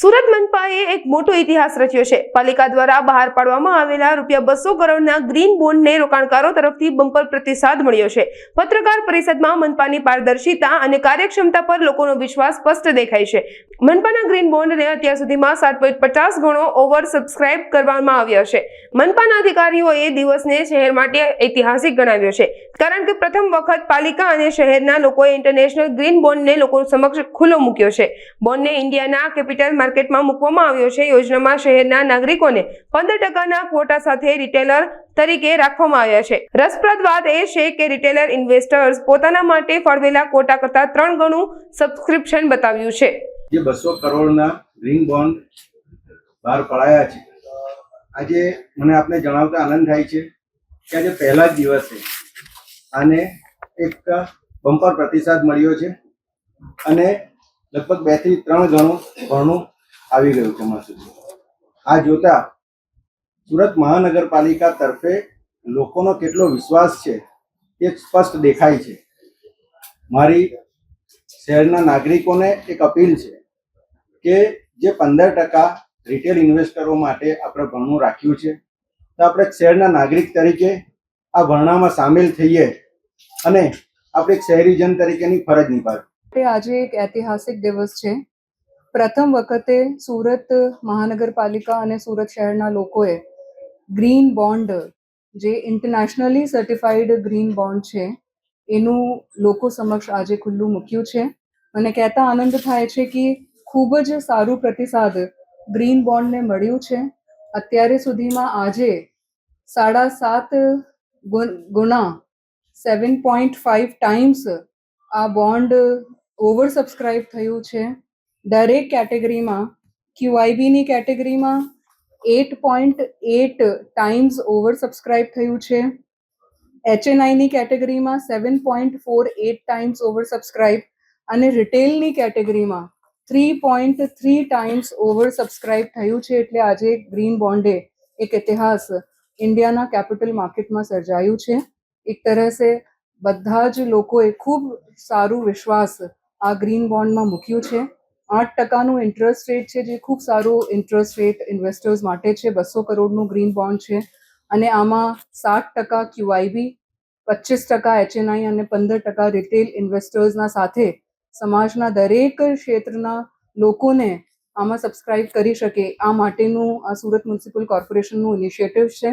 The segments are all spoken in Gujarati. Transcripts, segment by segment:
સુરત મનપાએ એક મોટો ઇતિહાસ રચ્યો છે. પાલિકા દ્વારા બહાર પાડવામાં આવેલા રૂપિયા બસો કરોડના ગ્રીન બોન્ડને રોકાણકારો તરફથી બમ્પર પ્રતિસાદ મળ્યો છે. પત્રકાર પરિષદમાં મનપાની પારદર્શિતા અને કાર્યક્ષમતા પર લોકોનો વિશ્વાસ સ્પષ્ટ દેખાય છે. મનપાના ગ્રીન બોન્ડને અત્યાર સુધીમાં સાત પોઈન્ટ પચાસ ગણો ઓવર સબસ્ક્રાઇબ કરવામાં આવ્યો છે. મનપાના અધિકારીઓએ દિવસને શહેર માટે ઐતિહાસિક ગણાવ્યો છે. કારણ કે પ્રથમ વખત પાલિકા અને શહેરના લોકોએ ઇન્ટરનેશનલ ગ્રીન બોન્ડને લોકો સમક્ષ ખુલ્લો મૂક્યો છે. બોન્ડને ઇન્ડિયાના કેપિટલ માર્કેટમાં મૂકવામાં આવ્યો છે. યોજનામાં શહેરના નાગરિકોને પંદર ટકાના ક્વોટા સાથે રિટેલર તરીકે રાખવામાં આવ્યા છે. રસપ્રદ વાત એ છે કે રિટેલર ઇન્વેસ્ટર્સ પોતાના માટે ફાળવેલા કોટા કરતાં ત્રણ ગણું સબસ્ક્રિપ્શન બતાવ્યું છે. જે બસો કરોડના ગ્રીન બોન્ડ બહાર પડાયા છે. આજે મને આપને જણાવતા આનંદ થાય છે કે આજે પહેલા જ દિવસે આને એક બમ્પર પ્રતિસાદ મળ્યો છે અને લગભગ બેથી ત્રણ ગણું ભરણું આવી ગયું છે અમારા સુધી. આ જોતા સુરત મહાનગરપાલિકા તરફે લોકોનો કેટલો વિશ્વાસ છે તે સ્પષ્ટ દેખાય છે. મારી શહેરના નાગરિકોને એક અપીલ છે કે જે પંદર ટકા રિટેલ ઇન્વેસ્ટરો માટે આપણે ભરણું રાખ્યું છે. તો આપણે શહેરના નાગરિક તરીકે આ ભરણામાં સામેલ થઈએ અને આપણે શહેરીજન તરીકેની ફરજ નિભાવીએ. આજે એક ઐતિહાસિક દિવસ છે. પ્રથમ વખતે સુરત મહાનગરપાલિકા અને સુરત શહેરના લોકોએ ગ્રીન બોન્ડ જે ઇન્ટરનેશનલી સર્ટિફાઈડ ગ્રીન બોન્ડ છે, એનું લોકો સમક્ષ આજે ખુલ્લું મૂક્યું છે. અને કહેતા આનંદ થાય છે કે ખૂબ જ સારું પ્રતિસાદ ગ્રીન બોન્ડને મળ્યું છે. અત્યારે સુધીમાં આજે સાડા સાત ગુણ- સેવન પોઈન્ટ ફાઇવ ટાઈમ્સ આ બોન્ડ ઓવર સબસ્ક્રાઇબ થયું છે. દરેક કેટેગરીમાં ક્યુઆઈબીની કેટેગરીમાં eight point eight times over subscribe થયું છે. એચએનઆઈની કેટેગરીમાં seven point four eight times over subscribe અને રિટેલની કેટેગરીમાં three point three times over subscribe થયું છે એટલે આજે ગ્રીન બોન્ડે એક ઇતિહાસ ઇન્ડિયાના કેપિટલ માર્કેટમાં સર્જાયું છે. એક તરહ બધા જ લોકોએ ખૂબ સારું વિશ્વાસ આ ગ્રીન બોન્ડમાં મૂક્યું છે. આઠ ટકાનું ઇન્ટરેસ્ટ રેટ છે જે ખૂબ સારું ઇન્ટરેસ્ટ રેટ ઇન્વેસ્ટર્સ માટે છે. બસો કરોડનું ગ્રીન બોન્ડ છે. અને આમાં સાત ટકા ક્યુઆઈબી પચીસ ટકા એચએનઆઈ અને પંદર ટકા રિટેલ ઇન્વેસ્ટર્સના સાથે સમાજના દરેક ક્ષેત્રના લોકોને આમાં સબસ્ક્રાઇબ કરી શકે. આ માટેનું આ સુરત મ્યુનિસિપલ કોર્પોરેશનનું ઇનિશિયેટિવ છે.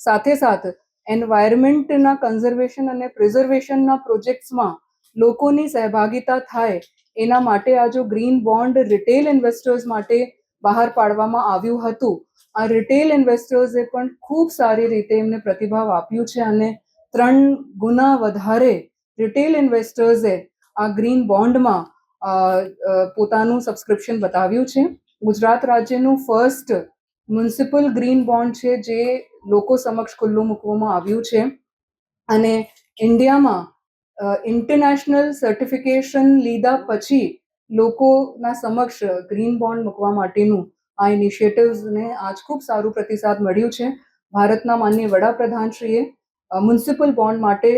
સાથે સાથ એન્વાયરમેન્ટના કન્ઝર્વેશન અને પ્રિઝર્વેશનના પ્રોજેક્ટ્સમાં લોકોની સહભાગિતા થાય એના માટે આ જો ગ્રીન બોન્ડ રિટેલ ઇન્વેસ્ટર્સ માટે બહાર પાડવામાં આવ્યું હતું, આ રિટેલ ઇન્વેસ્ટર્સે પણ ખૂબ સારી રીતે એમને પ્રતિભાવ આપ્યું છે અને ત્રણ ગુના વધારે રિટેલ ઇન્વેસ્ટર્સે આ ગ્રીન બોન્ડમાં પોતાનું સબસ્ક્રિપ્શન બતાવ્યું છે. ગુજરાત રાજ્યનું ફર્સ્ટ મ્યુનિસિપલ ગ્રીન બોન્ડ છે જે લોકો સમક્ષ ખુલ્લું મૂકવામાં આવ્યું છે. અને ઇન્ડિયામાં ઇન્ટરનેશનલ સર્ટિફિકેશન લીધા પછી લોકોના સમક્ષ ગ્રીન બોન્ડ મૂકવા માટેનું આ ઇનિશિયેટિવ્સને આજ ખૂબ સારું પ્રતિસાદ મળ્યું છે. ભારતના માનનીય વડાપ્રધાનશ્રીએ મ્યુનિસિપલ બોન્ડ માટે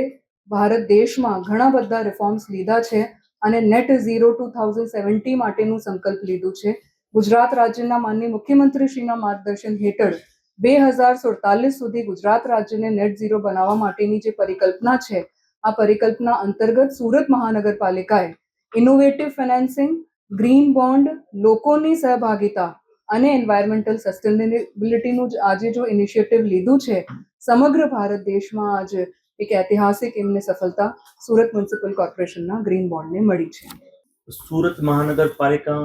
ભારત દેશમાં ઘણા બધા રિફોર્મ્સ લીધા છે અને net zero two thousand seventy માટેનું સંકલ્પ લીધું છે. ગુજરાત રાજ્યના માનનીય મુખ્યમંત્રીશ્રીના માર્ગદર્શન હેઠળ બે હજાર સુડતાલીસ સુધી ગુજરાત રાજ્યને નેટ ઝીરો બનાવવા માટેની જે પરિકલ્પના છે, આ પરિકલ્પના અંતર્ગત સુરત મહાનગરપાલિકાએ ઇનોવેટિવ ફાઇનાન્સિંગ ગ્રીન બોન્ડ લોકોની સહભાગિતા અને એન્વાયરમેન્ટલ સસ્ટેનેબિલિટીનું આજે જો ઇનિશિયેટિવ લીધું છે, સમગ્ર ભારત દેશમાં આજ એક ઐતિહાસિક એમને સફળતા સુરત મ્યુનિસિપલ કોર્પોરેશનના ગ્રીન બોન્ડને મળી છે. સુરત મહાનગરપાલિકા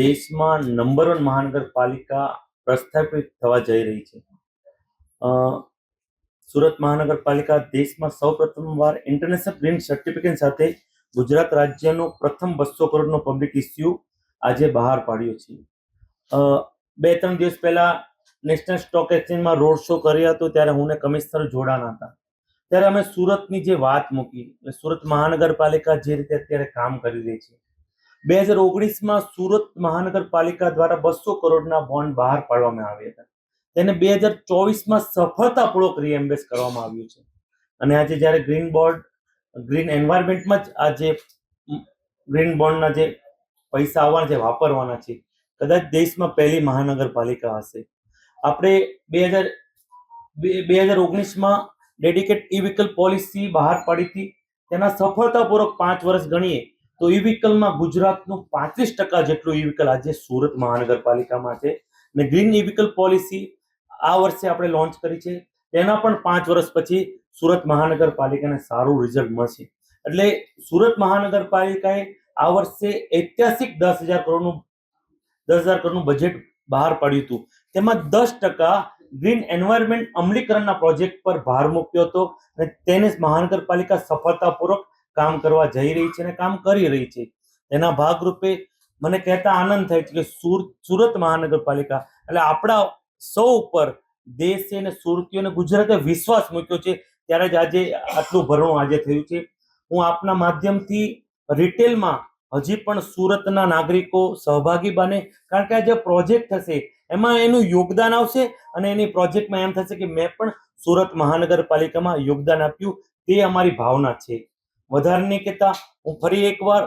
દેશમાં નંબર વન મહાનગરપાલિકા પ્રસ્થાપિત થવા જઈ રહી છે. સુરત મહાનગરપાલિકા દેશમાં સૌપ્રથમવાર ઇન્ટરનેશનલ ગ્રીન સર્ટિફિકેટ સાથે ગુજરાત રાજ્યનો પ્રથમ બસો કરોડનો પબ્લિક ઇસ્યુ આજે બહાર પાડ્યો છે. બે ત્રણ દિવસ પહેલા નેશનલ સ્ટોક એક્સચેન્જમાં રોડ શો કર્યો હતો ત્યારે હું કમિશનર જોડાણા હતા. ત્યારે અમે સુરતની જે વાત મૂકી સુરત મહાનગરપાલિકા જે રીતે અત્યારે કામ કરી રહી છે. બે હજાર ઓગણીસમાં સુરત મહાનગરપાલિકા દ્વારા બસો કરોડના બોન્ડ બહાર પાડવામાં આવ્યા હતા. તેને બે હજાર ચોવીસમાં સફળતાપૂર્વક રીએમ્બેસ કરવામાં આવ્યું છે. અને આજે જ્યારે ગ્રીન બોર્ડ ગ્રીન એન્વાયરમેન્ટમાં જ આ જે ગ્રીન બોન્ડના જે પૈસા આવવાના છે, વાપરવાના છે, કદાચ દેશમાં પહેલી મહાનગરપાલિકા હશે. આપણે બે હજાર બે હજાર ઓગણીસમાં ડેડિકેટ ઈ વ્હીકલ પોલિસી બહાર પાડી હતી. તેના સફળતાપૂર્વક પાંચ વર્ષ ગણીએ તો ઈ વ્હીકલમાં ગુજરાતનું પાંત્રીસ ટકા જેટલું ઈ વ્હીકલ આજે સુરત મહાનગરપાલિકામાં છે. ને ગ્રીન ઈ વ્હીકલ પોલિસી આ વર્ષે આપણે લોન્ચ કરી છે. તેના પણ પાંચ વર્ષ પછી સુરત મહાનગરપાલિકાને સારું રિઝલ્ટ મળશે. એટલે સુરત મહાનગરપાલિકાએ આ વર્ષે ઐતિહાસિક દસ હજાર કરોડનું દસ હજાર કરોડનું બજેટ બહાર પાડ્યું હતું. તેમાં દસ ટકા ગ્રીન એન્વાયરમેન્ટ અમલીકરણના પ્રોજેક્ટ પર ભાર મૂક્યો હતો અને તેને મહાનગરપાલિકા સફળતાપૂર્વક કામ કરવા જઈ રહી છે અને કામ કરી રહી છે. તેના ભાગરૂપે મને કહેતા આનંદ થાય છે કે સુર, સુરત મહાનગરપાલિકા, એટલે આપણા સૌ ઉપર દેશે અને સુરતીઓને ગુજરાતે વિશ્વાસ મૂક્યો છે ત્યારે જ આજે આટલું ભરણું આજે થયું છે. હું આપના માધ્યમથી રિટેલમાં હજી પણ સુરતના નાગરિકો સહભાગી બને, કારણ કે આ જે પ્રોજેક્ટ થશે એમાં એનું યોગદાન આવશે અને એની પ્રોજેક્ટમાં એમ થશે કે મેં પણ સુરત મહાનગરપાલિકામાં યોગદાન આપ્યું તે અમારી ભાવના છે. વધારે નહીં કહેતા, હું ફરી એકવાર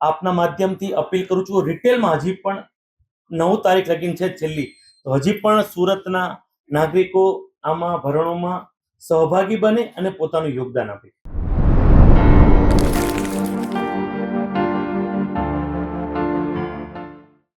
આપના માધ્યમથી અપીલ કરું છું, રિટેલમાં હજી પણ નવ તારીખ લગીન છે છેલ્લી, તો હજી પણ સુરતના નાગરિકો આમાં ભરણોમાં સહભાગી બને અને પોતાનું યોગદાન આપે.